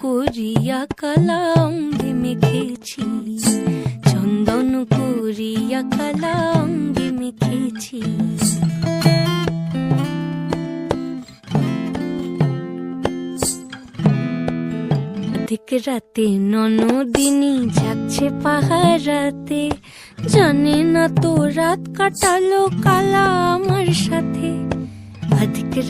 করিয়া কালা অঙ্গে মেখেছি চন্দন করিয়া কালা অঙ্গে মেখেছি রাতে ননদিনী যাচ্ছে পাহারাতে। জানে না তো রাত কাটালো কালা আমার সাথে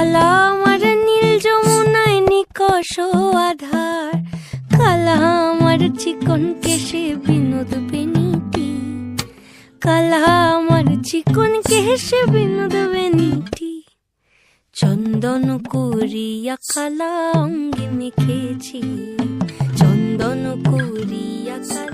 কালা আমার নীল যমুনায় নিকষ আধার। কালা আমার চিকন কেশে বিনোদ বেনিটি। কালা আমার চিকন কেশে বিনোদ বেনিটি। চন্দন করিয়া কালা অঙ্গে মেখেছি চন্দন করিয়া কালা